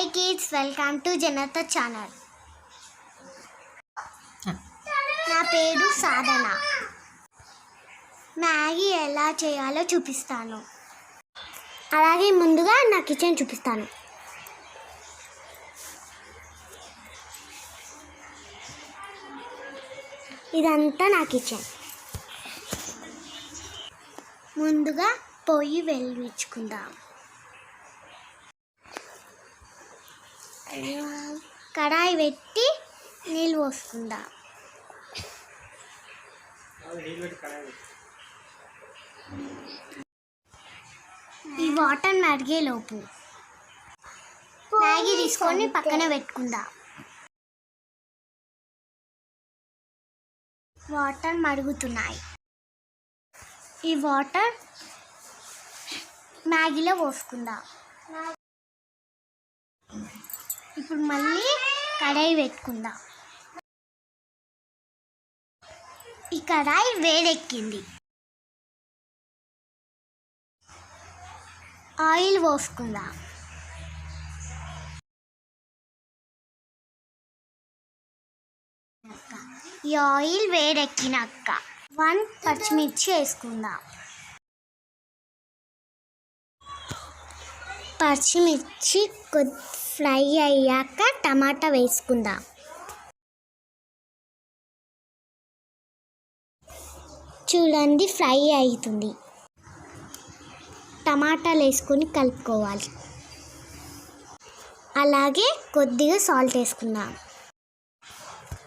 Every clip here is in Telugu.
Hi kids welcome to Janata channel నా పేరు సాధన. మ్యాగీ ఎలా చేయాలో చూపిస్తాను. అలాగే ముందుగా నా కిచెన్ చూపిస్తాను. ఇదంతా నా కిచెన్ ముందుగా పొయ్యి వెలిగించుకుందాం. కడాయి పెట్టి నీళ్ళు పోసుకుందా. ఈ వాటర్ మరిగేలోపు మ్యాగీ తీసుకొని పక్కన పెట్టుకుందా. వాటర్ మరుగుతున్నాయి. ఈ వాటర్ మ్యాగీలో పోసుకుందా. ఇప్పుడు మళ్ళీ కడాయి పెట్టుకుందాం. ఈ కడాయి వేడెక్కింది. ఆయిల్ పోసుకుందాం. ఈ ఆయిల్ వేడెక్కినాక వన్ పచ్చిమిర్చి వేసుకుందాం. పచ్చిమిర్చి కొద్ది ఫ్రై అయ్యాక టమాటా వేసుకుందాం. చూడండి ఫ్రై అవుతుంది టమాటాలు వేసుకొని కలుపుకోవాలి. అలాగే కొద్దిగా సాల్ట్ వేసుకుందాం.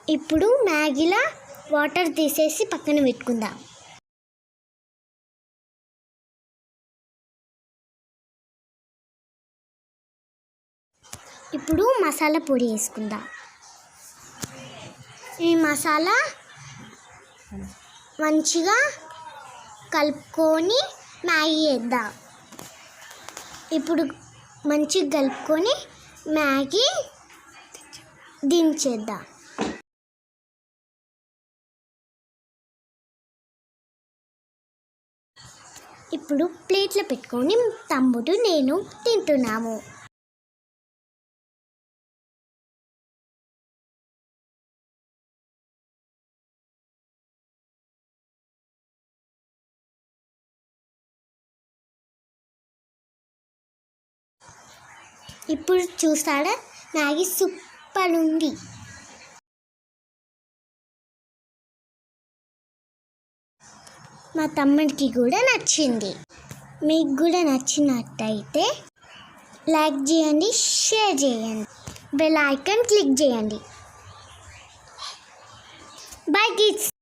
ఇప్పుడు మ్యాగీలో వాటర్ తీసేసి పక్కన పెట్టుకుందాం. ఇప్పుడు మసాలా పొడి వేసుకుందాం. ఈ మసాలా మంచిగా కలుపుకొని మ్యాగీ వేద్దాం. ఇప్పుడు మంచిగా కలుపుకొని మ్యాగీ దించేద్దాం. ఇప్పుడు ప్లేట్లో పెట్టుకొని తమ్ముడు నేను తింటున్నాము. ఇప్పుడు చూస్తాడా? మ్యాగీ సూపర్ ఉంది మా తమ్ముడికి కూడా నచ్చింది. మీకు కూడా నచ్చినట్టయితే లైక్ చేయండి షేర్ చేయండి. బెల్ ఐకాన్ క్లిక్ చేయండి. Bye kids.